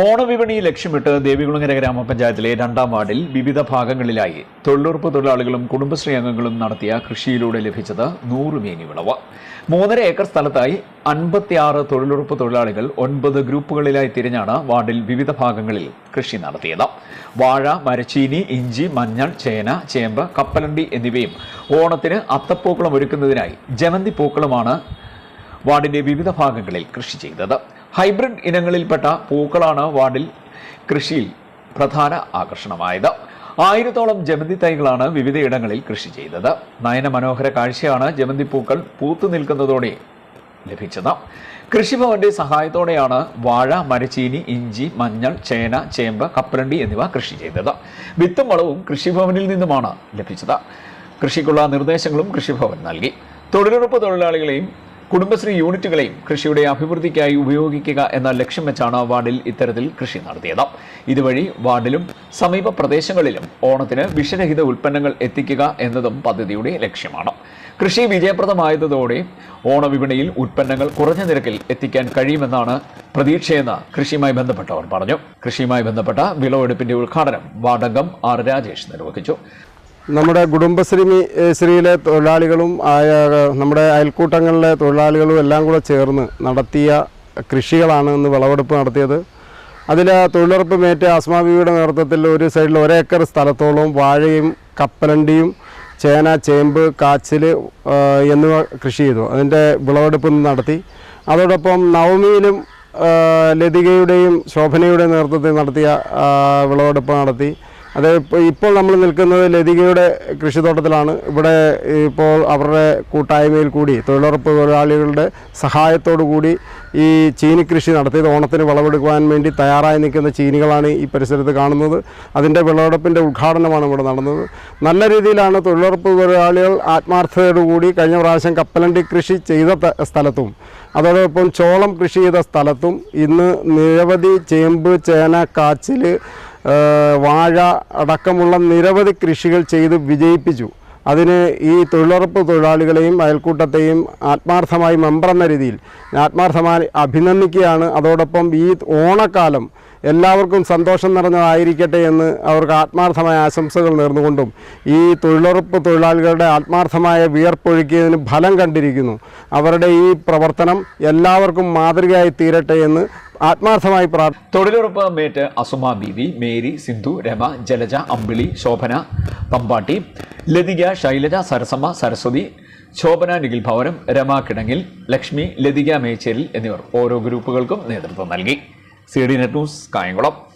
ഓണവിപണി ലക്ഷ്യമിട്ട് ദേവികുളങ്ങര ഗ്രാമപഞ്ചായത്തിലെ രണ്ടാം വാർഡിൽ വിവിധ ഭാഗങ്ങളിലായി തൊഴിലുറപ്പ് തൊഴിലാളികളും കുടുംബശ്രീ അംഗങ്ങളും നടത്തിയ കൃഷിയിലൂടെ ലഭിച്ചത് നൂറ് മേനി വിളവ്. മൂന്നര ഏക്കർ സ്ഥലത്തായി അൻപത്തിയാറ് തൊഴിലുറപ്പ് തൊഴിലാളികൾ ഒൻപത് ഗ്രൂപ്പുകളിലായി തിരിഞ്ഞാണ് വാർഡിൽ വിവിധ ഭാഗങ്ങളിൽ കൃഷി നടത്തിയത്. വാഴ മരച്ചീനി ഇഞ്ചി മഞ്ഞൾ ചേന ചേമ്പ് കപ്പലണ്ടി എന്നിവയും ഓണത്തിന് അത്തപ്പൂക്കളം ഒരുക്കുന്നതിനായി ജമന്തി പൂക്കളുമാണ് വാർഡിന്റെ വിവിധ ഭാഗങ്ങളിൽ കൃഷി ചെയ്തത്. ഹൈബ്രിഡ് ഇനങ്ങളിൽപ്പെട്ട പൂക്കളാണ് വാർഡിൽ കൃഷിയിൽ പ്രധാന ആകർഷണമായത്. ആയിരത്തോളം ജമന്തി തൈകളാണ് വിവിധയിടങ്ങളിൽ കൃഷി ചെയ്തത്. നയനമനോഹര കാഴ്ചയാണ് ജമന്തി പൂക്കൾ പൂത്തു നിൽക്കുന്നതോടെ ലഭിച്ചത്. കൃഷിഭവന്റെ സഹായത്തോടെയാണ് വാഴ മരച്ചീനി ഇഞ്ചി മഞ്ഞൾ ചേന ചേമ്പ് കപ്പലണ്ടി എന്നിവ കൃഷി ചെയ്തത്. വിത്തും വളവും കൃഷിഭവനിൽ നിന്നുമാണ് ലഭിച്ചത്. കൃഷിക്കുള്ള നിർദ്ദേശങ്ങളും കൃഷിഭവൻ നൽകി. തൊഴിലുറപ്പ് തൊഴിലാളികളെയും കുടുംബശ്രീ യൂണിറ്റുകളെയും കൃഷിയുടെ അഭിവൃദ്ധിക്കായി ഉപയോഗിക്കുക എന്ന ലക്ഷ്യം വെച്ചാണ് വാർഡിൽ ഇത്തരത്തിൽ കൃഷി നടത്തിയത്. ഇതുവഴി വാർഡിലും സമീപ പ്രദേശങ്ങളിലും ഓണത്തിന് വിഷരഹിത ഉൽപ്പന്നങ്ങൾ എത്തിക്കുക എന്നതും പദ്ധതിയുടെ ലക്ഷ്യമാണ്. കൃഷി വിജയപ്രദമായതോടെ ഓണവിപണിയിൽ ഉൽപ്പന്നങ്ങൾ കുറഞ്ഞ നിരക്കിൽ എത്തിക്കാൻ കഴിയുമെന്നാണ് പ്രതീക്ഷയെന്ന് കൃഷിയുമായി ബന്ധപ്പെട്ടവർ പറഞ്ഞു. കൃഷിയുമായി ബന്ധപ്പെട്ട വിളവെടുപ്പിന്റെ ഉദ്ഘാടനം വാർഡംഗം ആർ രാജേഷ് നിർവഹിച്ചു. നമ്മുടെ കുടുംബശ്രീ ശ്രീയിലെ തൊഴിലാളികളും ആയ നമ്മുടെ അയൽക്കൂട്ടങ്ങളിലെ തൊഴിലാളികളും എല്ലാം കൂടെ ചേർന്ന് നടത്തിയ കൃഷികളാണ് ഇന്ന് വിളവെടുപ്പ് നടത്തിയത്. അതിൽ തൊഴിലുറപ്പ് മേറ്റ് അസ്മാബിയുടെ നേതൃത്വത്തിൽ ഒരു സൈഡിൽ ഒരേക്കർ സ്ഥലത്തോളം വാഴയും കപ്പലണ്ടിയും ചേന ചേമ്പ് കാച്ചിൽ എന്നിവ കൃഷി ചെയ്തു. അതിന്റെ വിളവെടുപ്പ് നടത്തി. അതോടൊപ്പം നവമിയിലും ലതികയുടെയും ശോഭനയുടെയും നേതൃത്വത്തിൽ നടത്തിയ വിളവെടുപ്പ് നടത്തി. അത് ഇപ്പോൾ നമ്മൾ നിൽക്കുന്നത് ലതികയുടെ കൃഷിത്തോട്ടത്തിലാണ്. ഇവിടെ ഇപ്പോൾ അവരുടെ കൂട്ടായ്മയിൽ കൂടി തൊഴിലുറപ്പ് തൊഴിലാളികളുടെ സഹായത്തോടു കൂടി ഈ ചീനി കൃഷി നടത്തിയത്. ഓണത്തിന് വിളവെടുക്കുവാൻ വേണ്ടി തയ്യാറായി നിൽക്കുന്ന ചീനികളാണ് ഈ പരിസരത്ത് കാണുന്നത്. അതിന്റെ വിളവെടുപ്പിന്റെ ഉദ്ഘാടനമാണ് ഇവിടെ നടന്നത്. നല്ല രീതിയിലാണ് തൊഴിലുറപ്പ് തൊഴിലാളികൾ ആത്മാർത്ഥതയോടുകൂടി കഴിഞ്ഞ പ്രാവശ്യം കപ്പലണ്ടി കൃഷി ചെയ്ത സ്ഥലത്തും അതോടൊപ്പം ചോളം കൃഷി ചെയ്ത സ്ഥലത്തും ഇന്ന് നിരവധി ചേമ്പ് ചേന കാച്ചിൽ വാഴ അടക്കമുള്ള നിരവധി കൃഷികൾ ചെയ്ത് വിജയിപ്പിച്ചു. അതിന് ഈ തൊഴിലുറപ്പ് തൊഴിലാളികളെയും അയൽക്കൂട്ടത്തെയും ആത്മാർത്ഥമായി മെമ്പർ എന്ന രീതിയിൽ ആത്മാർത്ഥമായി അഭിനന്ദിക്കുകയാണ്. അതോടൊപ്പം ഈ ഓണക്കാലം എല്ലാവർക്കും സന്തോഷം നിറഞ്ഞതായിരിക്കട്ടെ എന്ന് അവർക്ക് ആത്മാർത്ഥമായ ആശംസകൾ നേർന്നുകൊണ്ടും ഈ തൊഴിലുറപ്പ് തൊഴിലാളികളുടെ ആത്മാർത്ഥമായ വിയർപ്പൊഴുക്കിയതിന് ഫലം കണ്ടിരിക്കുന്നു. അവരുടെ ഈ പ്രവർത്തനം എല്ലാവർക്കും മാതൃകയായി തീരട്ടെ എന്ന് ആത്മാർത്ഥമായി തൊഴിലുറപ്പ് മേറ്റ് അസുമ ബീവി മേരി സിന്ധു രമ ജലജ അമ്പിളി ശോഭന തമ്പാട്ടി ലതിക ശൈലജ സരസമ്മ സരസ്വതി ശോഭന നിഖിൽ ഭവനം രമ കിടങ്ങിൽ ലക്ഷ്മി ലതിക മേച്ചേരിൽ എന്നിവർ ഓരോ ഗ്രൂപ്പുകൾക്കും നേതൃത്വം നൽകി. C D net news Kayamkulam.